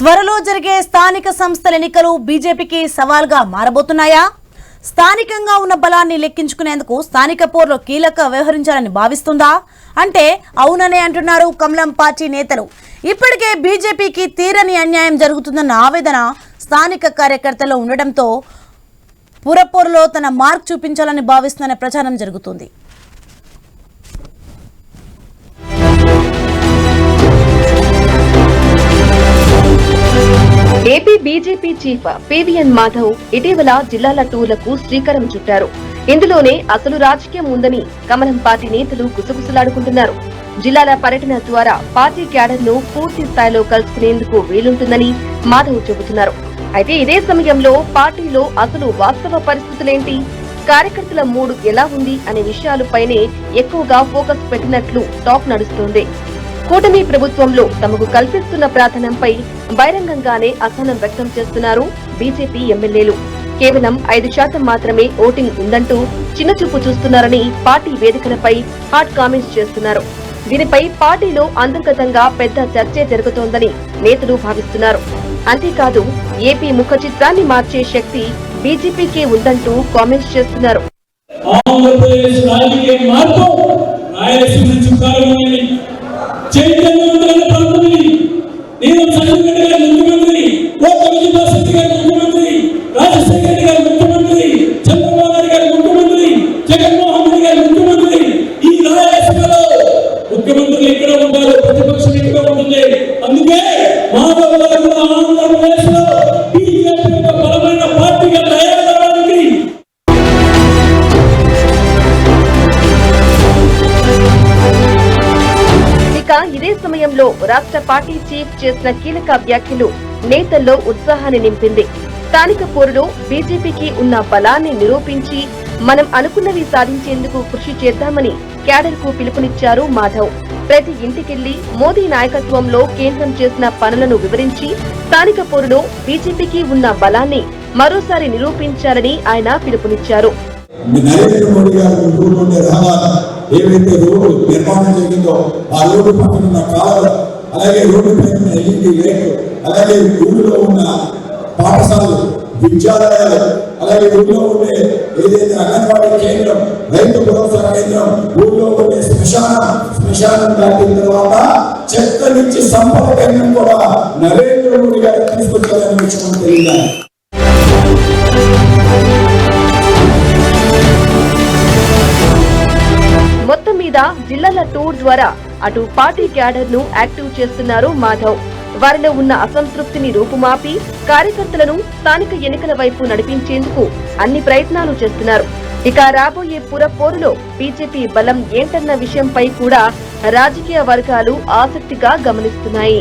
త్వరలో జరిగే స్థానిక సంస్థల ఎన్నికలు బీజేపీకి సవాల్గా మారబోతున్నాయా? స్థానికంగా ఉన్న బలాన్ని లెక్కించుకునేందుకు స్థానిక పోర్లో కీలక వ్యవహరించాలని భావిస్తుందా? అంటే అవుననే అంటున్నారు కమలం పార్టీ నేతలు. ఇప్పటికే బీజేపీకి తీరని అన్యాయం జరుగుతుందన్న ఆవేదన స్థానిక కార్యకర్తలు ఉండడంతో పురపోరులో తన మార్క్ చూపించాలని భావిస్తున్న ప్రచారం జరుగుతుంది. AP BJP chief PVN Madhav ఇటీవల జిల్లాల టూర్లకు శ్రీకారం చుట్టారు. ఇందులోనే అసలు రాజకీయం ఉందని కమలం పార్టీ నేతలు గుసగుసలాడుకుంటున్నారు. జిల్లాల పర్యటన ద్వారా పార్టీ క్యాడర్ను పూర్తి స్థాయిలో కలుసుకునేందుకు వీలుంటుందని మాధవ్ చెబుతున్నారు. అయితే ఇదే సమయంలో పార్టీలో అసలు వాస్తవ పరిస్థితులేంటి? కార్యకర్తల మూడు ఎలా ఉంది అనే విషయాలపైనే ఎక్కువగా ఫోకస్ పెట్టినట్లు టాక్ నడుస్తోంది. కూటమి ప్రభుత్వంలో తమకు కల్పిస్తున్న ప్రార్థనపై బహిరంగంగానే అసహనం వ్యక్తం చేస్తున్నారు బీజేపీ ఎమ్మెల్యేలు. కేవలం ఐదు శాతం మాత్రమే ఓటింగ్ ఉందంటూ చిన్నచూపు చూస్తున్నారని పార్టీ వేదికలపై హాట్ కామెంట్స్ చేస్తున్నారు. దీనిపై పార్టీలో అంతర్గతంగా పెద్ద చర్చే జరుగుతోందని నేతలు భావిస్తున్నారు. అంతేకాదు ఏపీ ముఖ చిత్రాన్ని మార్చే శక్తి బీజేపీకే ఉందంటూ కామెంట్స్ చేస్తున్నారు. ఆంధ్రప్రదేశ్ రాజకీయ మార్పు రాయలసీమ నుంచి ప్రారంభమైంది చైతన్యవంతులైన ఇదే రాష్ట్ర పార్టీ చీఫ్ చేసిన కీలక వ్యాఖ్యలు నేతల్లో ఉత్సాహాన్ని నింపింది. స్థానిక పోరులో బీజేపీకి ఉన్న బలాన్ని నిరూపించి మనం అనుకున్నవి సాధించేందుకు కృషి చేద్దామని క్యాడర్కు పిలుపునిచ్చారు మాధవ్. ప్రతి ఇంటికెళ్ళి మోదీ నాయకత్వంలో కేంద్రం చేసిన పనులను వివరించి స్థానిక పోరులో బీజేపీకి ఉన్న బలాన్ని మరోసారి నిరూపించాలని ఆయన పిలుపునిచ్చారు. ఏవైతే రోడ్డు నిర్మాణం జరిగిందో ఆ రోడ్డు పక్కన ఉన్న కాలువ అలాగే రోడ్డు పైన ఉన్న ఎల్ఈడి లైట్ అలాగే ఊళ్ళో ఉన్న పాఠశాలలు విద్యాలయాలు అలాగే ఊళ్ళో ఉండే ఏదైతే అంగన్వాడీ కేంద్రం రైతు భరోసా కేంద్రం ఊళ్ళో ఉండే శ్మశానం శ్మశానం దాటిన తర్వాత చెత్త నుంచి సంపద కేంద్రం కూడా నరేంద్ర మోడీ గారు తీసుకొచ్చారని విషయం తెలియదు జిల్లాల టూర్ ద్వారా అటు పార్టీ క్యాడర్ను యాక్టివ్ చేస్తున్నారు మాధవ్. వారిలో ఉన్న అసంతృప్తిని రూపుమాపి కార్యకర్తలను స్థానిక ఎన్నికల వైపు నడిపించేందుకు అన్ని ప్రయత్నాలు చేస్తున్నారు. ఇక రాబోయే పురపోరులో బీజేపీ బలం ఏంటన్న విషయంపై కూడా రాజకీయ వర్గాలు ఆసక్తిగా గమనిస్తున్నాయి.